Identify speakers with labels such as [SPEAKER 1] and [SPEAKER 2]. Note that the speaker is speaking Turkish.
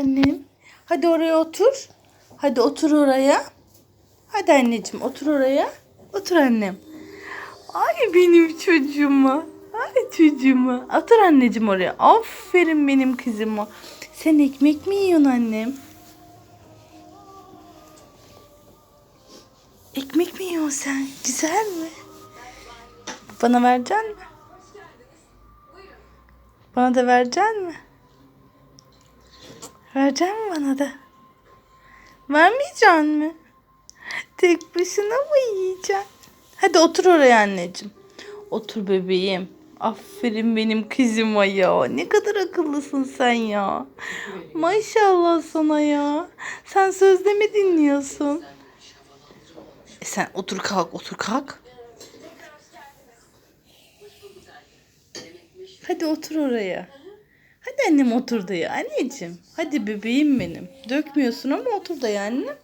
[SPEAKER 1] Annem. Hadi oraya otur. Hadi otur oraya. Hadi anneciğim otur oraya. Otur annem. Ay benim çocuğuma. Ay çocuğuma. Otur anneciğim oraya. Aferin benim kızıma. Sen ekmek mi yiyorsun annem? Ekmek mi yiyorsun sen? Güzel mi? Bana verecek mi? Bana da verecek mi? Verecek mi bana da? Vermeyecek mi? Tek başına mı yiyeceksin? Hadi otur oraya anneciğim. Otur bebeğim. Aferin benim kızıma ya. Ne kadar akıllısın sen ya. Maşallah sana ya. Sen sözde mi dinliyorsun? E sen otur kalk otur kalk. Hadi otur oraya. Annem otur da ya anneciğim. Hadi bebeğim benim. Dökmüyorsun ama otur da ya annem.